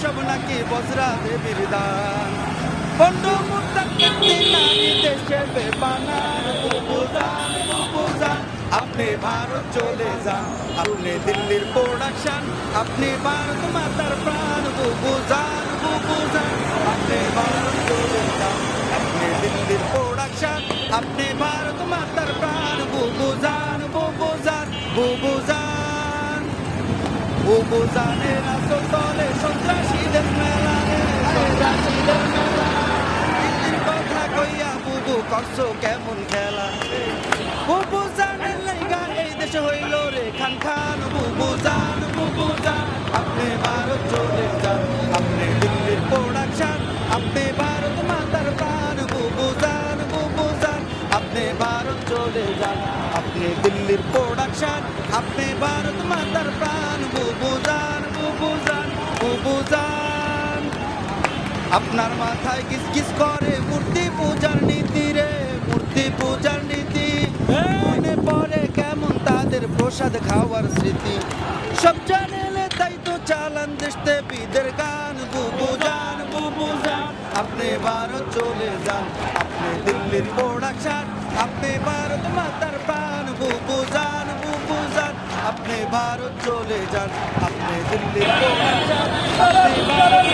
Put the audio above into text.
সব নাকি বজরা দেবীর দান। বুবুজান আপনি ভারত চলে যান, আপনি দিল্লির প্রোডাকশন আপনি ভারত মাতার প্রাণ বুবুজান বুবুজান আপনি ভারত চলে যান, আপনি দিল্লির প্রোডাকশন আপনি ভারত মাতার প্রাণ বুবুজান বুবুজান বুবুজান বুবুজানের আসল তলে সন্ত্রাসীদের করছ আপনি দিল্লির প্রোডাকশন আপনি ভারত মাতার প্রাণ। বুবু জান বুবু আপনার মাথায় কিস কিস করে মূর্তি পূজার নীতি তাদের প্রসাদ খাওয়ার স্মৃতি। সব জানেলে তাই তো চালান দেশতে বিদের গান। বুবু যান বুবু যান, আপনি ভারত চলে যান। আপনি দিল্লির প্রোডাকশন, আপনি ভারত মাতার প্রাণ। বুবু যান বুবু যান, আপনি ভারত চলে যান। আপনি দিল্লির প্রোডাকশন, আপনি ভারত